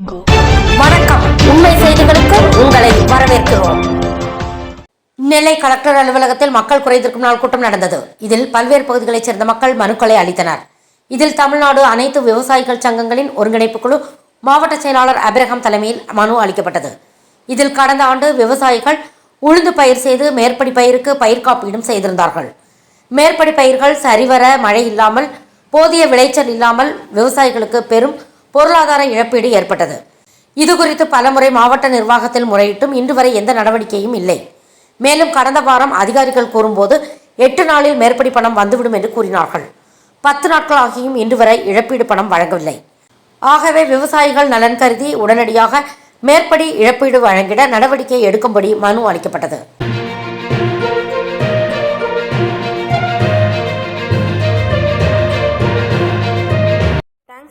வணக்கம். உண்மை செய்திகளுக்கு உங்களை வரவேற்கிறோம். நெல்லை கலெக்டர் அலுவலகத்தில் மக்கள் குறைதீர்க்கும் நாள் கூட்டம் நடந்தது. இதில் பல்வேறு பகுதிகளைச் சேர்ந்த மக்கள் மனுக்களை அளித்தனர். இதில் தமிழ்நாடு அனைத்து விவசாயிகள் சங்கங்களின் ஒருங்கிணைப்பு குழு மாவட்ட செயலாளர் அபிரகாம் தலைமையில் மனு அளிக்கப்பட்டது. இதில் கடந்த ஆண்டு விவசாயிகள் உளுந்து பயிர் செய்து மேற்படி பயிருக்கு பயிர் காப்பீடும் செய்திருந்தார்கள். மேற்படி பயிர்கள் சரிவர மழை இல்லாமல் போதிய விளைச்சல் இல்லாமல் விவசாயிகளுக்கு பெரும் பொருளாதார இழப்பீடு ஏற்பட்டது. இது குறித்து பலமுறை மாவட்ட நிர்வாகத்தில் முறையிட்டும் இன்று வரை எந்த நடவடிக்கையும் இல்லை. மேலும் கடந்த வாரம் அதிகாரிகள் கூறும்போது எட்டு நாளில் மேற்படி பணம் வந்துவிடும் என்று கூறினார்கள். பத்து நாட்கள் ஆகியும் இன்று வரை இழப்பீடு பணம் வழங்கவில்லை. ஆகவே விவசாயிகள் நலன் கருதி உடனடியாக மேற்படி இழப்பீடு வழங்கிட நடவடிக்கை எடுக்கும்படி மனு அளிக்கப்பட்டது.